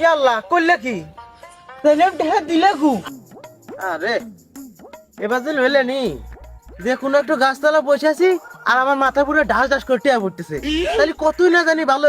ইয়াল্লা করলে কি? তাহলে দিলে আরে এবার হইলে নি যে কোনো একটু গাছতলা বসে আছি আর আমার মাথা পুরো ঢাস ঢাস পড়তেছে। তাহলে কতই না জানি ভালো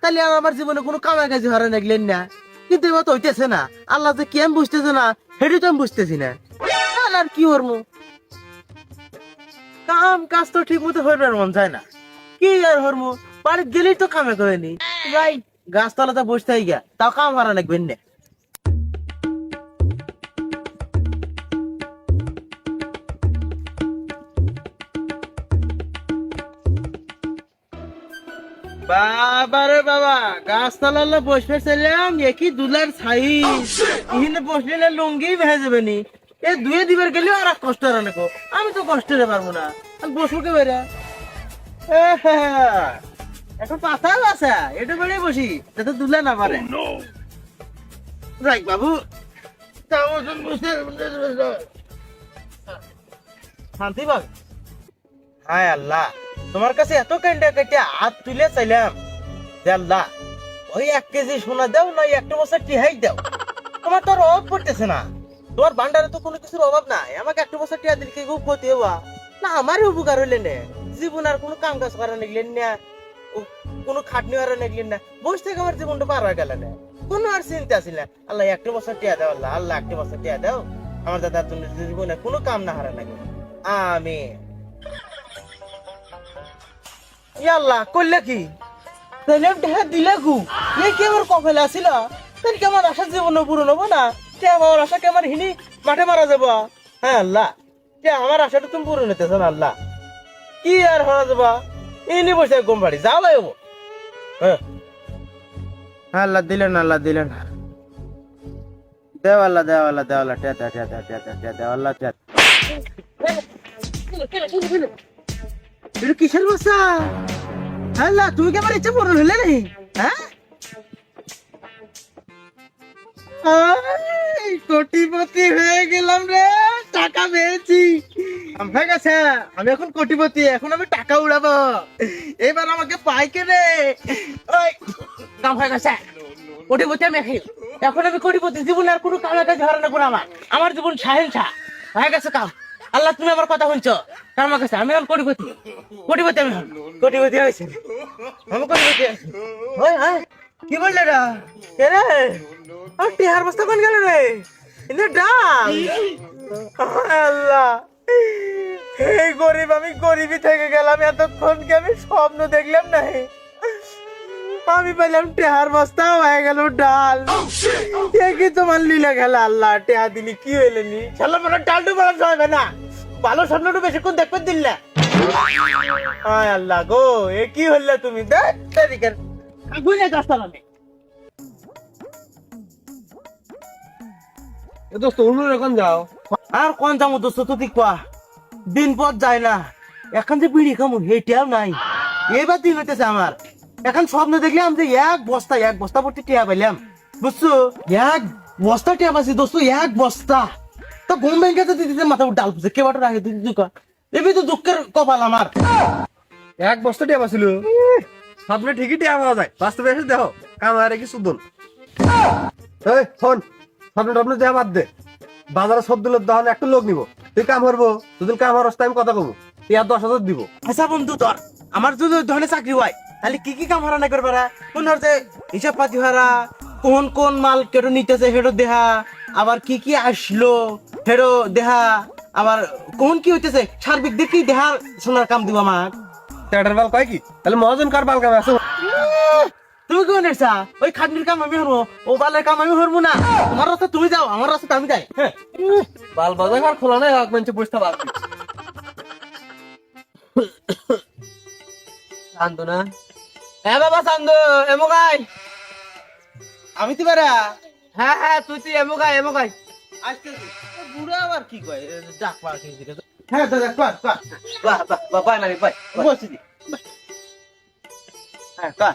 তাহলে আর আমার জীবনে কোনো কামা কাজে হারা লাগলেন না। কিন্তু এবার তো হইতেছে না। আল্লাহ যে কেম বুঝতেছে না সেটি তো আমি বুঝতেছি না। আর কি করব কাম কাজ তো ঠিক মতো হইবার মন যায় না। কি আর হরমু বাড়ি গেলেই তো কামে করে নি যাই গাছতলাতে বসতে গিয়া, তাও কাম হারা লাগবেন না বাবা রে বাবা গাছতলা বসবে ছিলাম একই দুলার ছাই ইহিনে বসলে লুঙ্গি ভেজে যাবে নি? এ দুয়ে দিবার গেলেও আর কষ্ট আর আমি তো কষ্ট পারব না। বসবো কে বেরা এখন পাতা আছে এটা বেড়ে বসি যাতে দুলে না পারে। বাবু তাও ওজন বসে শান্তি পাবে? হায় আল্লাহ তোমার কাছে এত কেন্ডা কেটে হাত তুলে চাইলাম। যে আল্লাহ ওই এক কেজি সোনা দাও না একটা বছর টিহাই দাও। তোমার তো অভাব পড়তেছে না। তোমার ভান্ডারে তো কোনো কিছুর অভাব নাই। আমাকে একটা বছর টিহা দিলে কি খুব ক্ষতি হওয়া না আমারই উপকার হইলে নে। জীবন আর কোনো কাম কাজ করা নিগলেন না। কোনো খাটনি করা নিগলেন না। বসে থেকে আমার জীবনটা পার হয়ে গেল না। কোনো আর চিন্তা আছিল না। আল্লাহ একটা বছর টিয়া দাও, আল্লাহ আল্লাহ একটা বছর টিয়া দাও। আমার দাদা তুমি জীবনে কোনো কাম না হারা লাগে আমি করলে কি? দিলে গু। কি আমার আসিল? আশা জীবন পূরণ হব না? আমার আশা, কে আমার হিনি? মাঠে মারা যাব। হ্যাঁ আল্লাহ। আমার আশাটা তুমি পূরণ হইতেছ না, আল্লাহ। কি আর হরা যাবা? ইনি বসে গম বাড়ি যাও ভাই হ্যাঁ। আল্লাহ দিলেন আল্লাহ দিলেন। দেও আল্লাহ দেও আল্লাহ দেও আল্লাহ টে টে টে টে টে টে দেও আল্লাহ টে এটা কিসের বাসা আল্লাহ তুমি কি আমার ইচ্ছে পূরণ হলে নাই হ্যাঁ? কোটিপতি হয়ে গেলাম রে টাকা পেয়েছি। হয়ে গেছে। আমি এখন কোটিপতি, এখন আমি টাকা উড়াবো। এবার আমাকে পাই কে রে ওই কাম হয়ে গেছে। কোটিপতি আমি এখন এখন আমি কোটিপতি, জীবন আর কোনো কামে কাজ হারানো করে আমার। আমার জীবন সাহেন্সা হয়ে গেছে কাম। আল্লাহ, তুমি আমার কথা শুনছো? কার কাছে আমি এখন কোটিপতি। কোটিপতি আমি। কোটিপতি হয়েছে। আমি কোটিপতি হয়েছি। ওই হ্যাঁ। কি বললে রা? কে রে? আর টিহার বস্তা কোন গেল রে? ইন্দে ডাল। আল্লাহ। এই গরিব আমি গরিবই থেকে গেলাম এতক্ষণ কি আমি স্বপ্ন দেখলাম না আমি পেলাম টেহার বস্তা হয়ে গেল ডাল। এ কি তোমার লীলা খেলা? আল্লাহ টেহা দিলি কি হইলে নি? খেলা মানে ডালটু বলা যাবে না। ভালো স্বপ্নটু বেশিক্ষণ দেখবেন দিল না। আয় আল্লাহ গো এ কি হইলে তুমি? দেখ এদিকে। বুঝে যাচ্তাম আমি। এ দোস্ত অন্য এখন যাও? আর কোন যাব দোস্ত তুই কোয়া? দিন পর যায় না। এখন যে বিড়ি খামু হেটিয়াও নাই। এবার দিন হইতেছে আমার। এখন স্বপ্ন দেখলাম যে এক বস্তা এক বস্তা ভর্তি টিয়া পাইলাম। বুঝছ? এক বস্তা টিয়া পাইছি দোস্ত এক বস্তা। তো ঘুম ব্যাংকে তো দিতে মাথা ডাল পুষে কে বাটো রাখে দিদি কয়া এবি তো দুঃখের কপাল আমার। এক বস্তা টিয়া পাছিল স্বপ্নে ঠিকই টিয়া পাওয়া যায়। বাস্তবে এসে দেখো কাম আর কি সুদন এই শোন স্বপ্ন টপ্ন দেওয়া বাদ দে। বাজারে সব দিল দহন একটা লোক নিব। তুই কাম করব দুদিন কাম হওয়ার আমি কথা কমু। টিয়া দশ হাজার দিব। আচ্ছা বন্ধু তোর আমার যদি ধরনের চাকরি হয় তাহলে কি কি কাম হারা না করবে কোন হচ্ছে হিসাব পাতি হারা কোন কোন মাল কেটো নিতেছে হেটো দেহা আবার কি কি আসলো হেটো দেহা আবার কোন কি হইতেছে সার্বিক দিক কি দেহা শোনার কাম দিব আমার ট্যাটার বাল কয় কি? তাহলে মহাজন কার বাল কাম আছে? তুমি কোন এসা ওই খাটনির কাম আমি হরবো ও বালের কাম আমি হরবো না। তোমার রাস্তা তুমি যাও আমার রাস্তা আমি যাই। হ্যাঁ বাল বাজার আর খোলা নাই এক মঞ্চে বুঝতে পারবি শান্ত না? হ্যাঁ বাবা শান্ত এমোগাই। আমি তো বেড়া। হ্যাঁ হ্যাঁ তুই তুই এমোগাই এমোগাই। আসতেছি বুড়া আবার কি কয়? ডাক পাড় হ্যাঁ দাদা কর কর বাহ বাহ বাহ নাকি বাই বসে দি। হ্যাঁ কর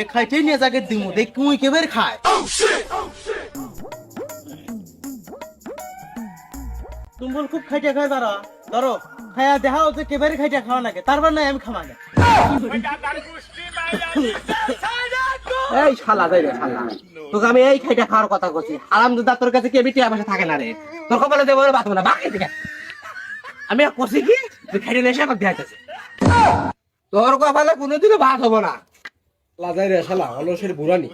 এই খাইতেই নিয়ে যাকে দিমু দেখ তুই কেবের খায়। তুমি খুব খাইতে খায় তারা। ধরো খায়া দেখা হচ্ছে কেবারে খাইতে খাওয়া নাকি তারপর নাই আমি খাওয়া না এই শালা যাই রে শালা। তোকে আমি এই খাইটা খাওয়ার কথা করছি আরাম দাদা তোর কাছে কে বিটি আমার থাকে না রে? তোর কপালে দেবো বাঁচবো না বাকি থেকে। আমি করছি কি? তুই খাইতে নেশা আমার দেখাইতেছে তোর কপালে কোনোদিনও ভাত হব না। লাজাই রেসালা অলসের বুড়ানি।